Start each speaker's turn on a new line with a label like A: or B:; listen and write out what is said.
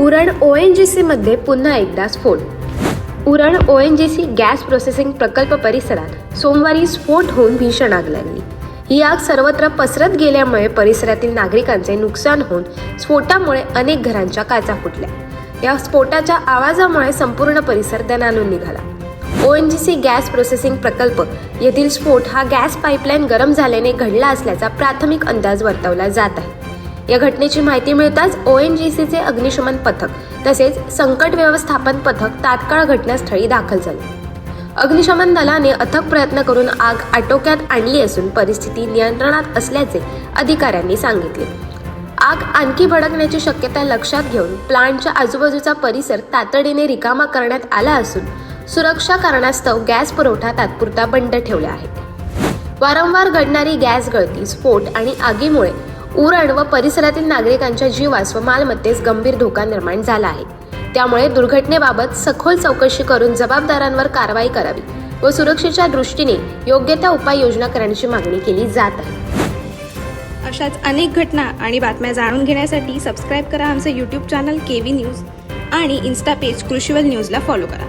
A: Uran O N जी सीमध्ये पुन्हा एकदा स्फोट Uran O N G C gas processing प्रकल्प परिसरात सोमवारी स्फोट होऊन भीषण आग लागली. ही आग सर्वत्र पसरत गेल्यामुळे परिसरातील नागरिकांचे नुकसान होऊन स्फोटामुळे अनेक घरांच्या काचा फुटल्या. या स्फोटाच्या आवाजामुळे संपूर्ण परिसर दणानून निघाला. O N G C gas processing प्रकल्प येथील स्फोट हा गॅस पाईपलाईन गरम झाल्याने घडला असल्याचा प्राथमिक अंदाज वर्तवला जात आहे. या घटनेची माहिती मिळताच ओ एन जी सीचे अग्निशमन पथक तसेच संकट व्यवस्थापन पथक तात्काळ घटनास्थळी दाखल झाले. अग्निशमन दलाने अथक प्रयत्न करून आग आटोक्यात आणली असून परिस्थिती नियंत्रणात असल्याचे अधिकाऱ्यांनी सांगितले. आग आणखी भडकण्याची शक्यता लक्षात घेऊन प्लांटच्या आजूबाजूचा परिसर तातडीने रिकामा करण्यात आला असून सुरक्षा कारणास्तव गॅस पुरवठा तात्पुरता बंद ठेवला आहे. वारंवार घडणारी गॅस गळती स्फोट आणि आगीमुळे उरण व परिसरातील नागरिकांच्या जीवास व मालमत्तेस गंभीर धोका निर्माण झाला आहे. त्यामुळे दुर्घटनेबाबत सखोल चौकशी करून जबाबदारांवर कारवाई करावी व सुरक्षेच्या दृष्टीने योग्य त्या उपाययोजना करण्याची मागणी केली जात आहे.
B: अशाच अनेक घटना आणि बातम्या जाणून घेण्यासाठी सबस्क्राईब करा आमचं YouTube channel K V news आणि इन्स्टा पेज कृषीवल न्यूजला फॉलो करा.